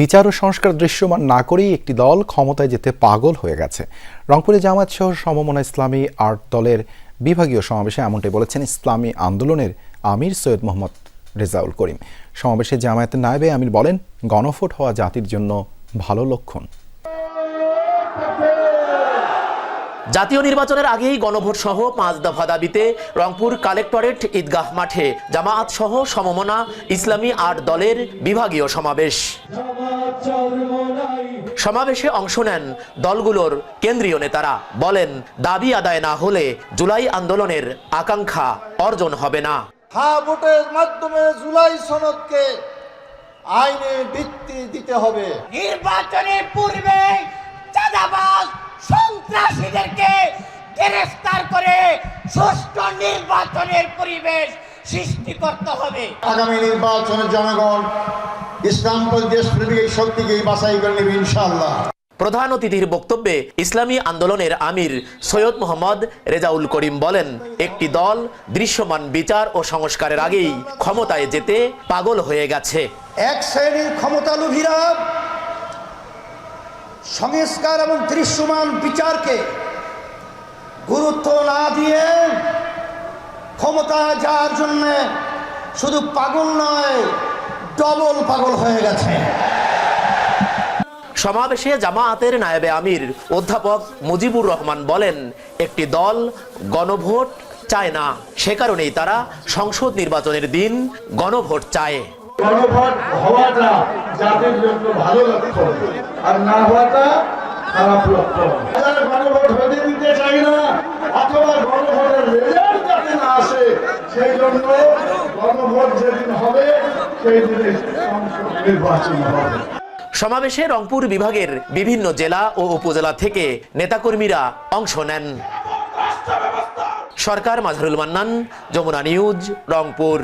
বিচার ও সংস্কার দৃশ্যমান না করেই একটি দল ক্ষমতায় যেতে পাগল হয়ে গেছে। রংপুরে জামায়াত সহ সমমনা ইসলামী আর্ট দলের বিভাগীয় সমাবেশে এমনটাই বলেছেন ইসলামী আন্দোলনের আমির সৈয়দ মোহাম্মদ রেজাউল করিম। সমাবেশে জামায়াতের নায়েবে আমির বলেন, গণভোট হওয়া জাতির জন্য ভালো লক্ষণ। জাতীয় নির্বাচনের আগেই গণভোট সহ পাঁচ দফা দাবিতে রংপুর কালেক্টরেট ঈদগাহ মাঠে জামায়াত সহ সমমনা ইসলামী আট দলের বিভাগীয় সমাবেশ। সমাবেশে অংশ নেন দলগুলোর কেন্দ্রীয় নেতারা। বলেন দাবি আদায় না হলে জুলাই আন্দোলনের আকাঙ্ক্ষা অর্জন হবে না। হ্যাঁ ভোটের মাধ্যমে জুলাই সনদকে আইনে ভিত্তি দিতে হবে। নির্বাচনের পূর্বে চাঁদাবাজ সন্ত্রাসীদেরকে গ্রেফতার করে সুষ্ঠু নির্বাচনের পরিবেশ সৃষ্টি করতে হবে। আগামী নির্বাচনে জনগণ ইসলামপন্থী দেশপ্রেমিক এই শক্তিকে বাছাই করে নেবে ইনশাআল্লাহ। প্রধান অতিথির বক্তব্যে ইসলামী আন্দোলনের আমির সৈয়দ মোহাম্মদ রেজাউল করিম বলেন একটি দল দৃশ্যমান বিচার ও সংস্কারের আগেই ক্ষমতায় যেতে পাগল হয়ে গেছে। এক শ্রেণির ক্ষমতালোভীরা সংস্কার এবং দৃশ্যমান বিচারকে গুরুত্ব না দিয়ে ক্ষমতা যাওয়ার জন্য শুধু পাগল নয় ডবল পাগল হয়ে গেছে। সমাবেশে জামায়াতের নায়েবে আমির অধ্যাপক মুজিবুর রহমান বলেন একটি দল গণভোট চায় না। সে কারণেই তারা সংসদ নির্বাচনের দিন গণভোট চায়। গণভোট হওয়াটা জাতির জন্য ভালো লক্ষণ আর না হওয়াটা খারাপ লক্ষণ। যারা গণভোট হতে দিতে চাই না অথবা গণভোটের রেজাল্ট যাতে না আসে সেই জন্য গণভোট যেদিন হবে সমাবেশে রংপুর বিভাগের বিভিন্ন জেলা ও উপজেলা থেকে নেতাকর্মীরা অংশ নেন। সরকার, মাঝারুল মান্নান, যমুনা নিউজ, রংপুর।